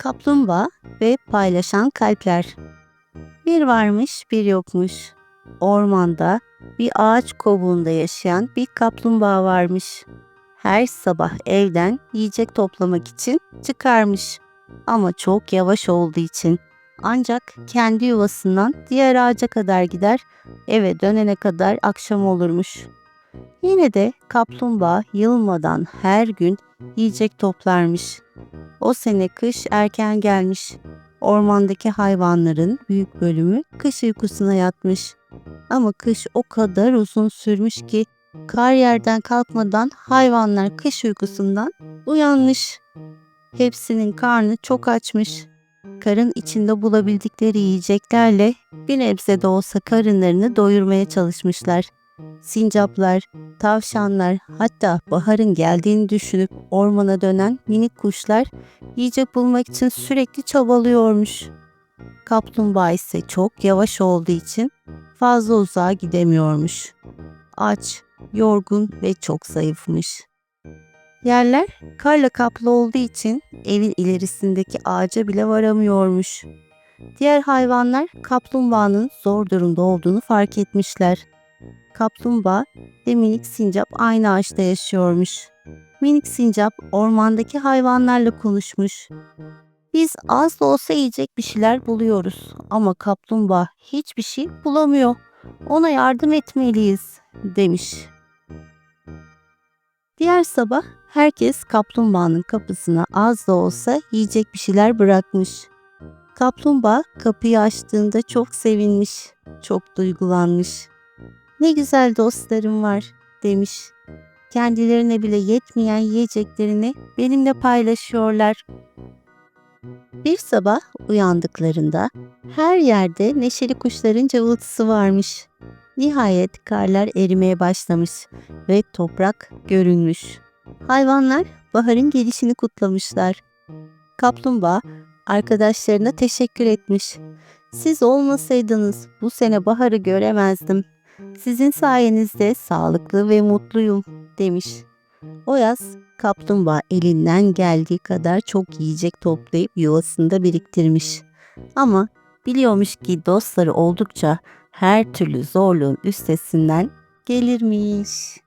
Kaplumbağa ve paylaşan kalpler. Bir varmış, bir yokmuş. Ormanda bir ağaç kovuğunda yaşayan bir kaplumbağa varmış. Her sabah evden yiyecek toplamak için çıkarmış. Ama çok yavaş olduğu için ancak kendi yuvasından diğer ağaca kadar gider, eve dönene kadar akşam olurmuş. Yine de kaplumbağa yılmadan her gün yiyecek toplarmış. O sene kış erken gelmiş. Ormandaki hayvanların büyük bölümü kış uykusuna yatmış. Ama kış o kadar uzun sürmüş ki kar yerden kalkmadan hayvanlar kış uykusundan uyanmış. Hepsinin karnı çok açmış. Karın içinde bulabildikleri yiyeceklerle bir nebze de olsa karınlarını doyurmaya çalışmışlar. Sincaplar, tavşanlar hatta baharın geldiğini düşünüp ormana dönen minik kuşlar yiyecek bulmak için sürekli çabalıyormuş. Kaplumbağa ise çok yavaş olduğu için fazla uzağa gidemiyormuş. Aç, yorgun ve çok zayıfmış. Yerler karla kaplı olduğu için evin ilerisindeki ağaca bile varamıyormuş. Diğer hayvanlar kaplumbağanın zor durumda olduğunu fark etmişler. Kaplumbağa ve minik sincap aynı ağaçta yaşıyormuş. Minik sincap ormandaki hayvanlarla konuşmuş. Biz az da olsa yiyecek bir şeyler buluyoruz ama kaplumbağa hiçbir şey bulamıyor. Ona yardım etmeliyiz demiş. Diğer sabah herkes kaplumbağanın kapısına az da olsa yiyecek bir şeyler bırakmış. Kaplumbağa kapıyı açtığında çok sevinmiş, çok duygulanmış. Ne güzel dostlarım var demiş. Kendilerine bile yetmeyen yiyeceklerini benimle paylaşıyorlar. Bir sabah uyandıklarında her yerde neşeli kuşların cıvıltısı varmış. Nihayet karlar erimeye başlamış ve toprak görünmüş. Hayvanlar baharın gelişini kutlamışlar. Kaplumbağa arkadaşlarına teşekkür etmiş. Siz olmasaydınız bu sene baharı göremezdim. Sizin sayenizde sağlıklı ve mutluyum demiş. O yaz kaplumbağa elinden geldiği kadar çok yiyecek toplayıp yuvasında biriktirmiş. Ama biliyormuş ki dostları oldukça her türlü zorluğun üstesinden gelirmiş.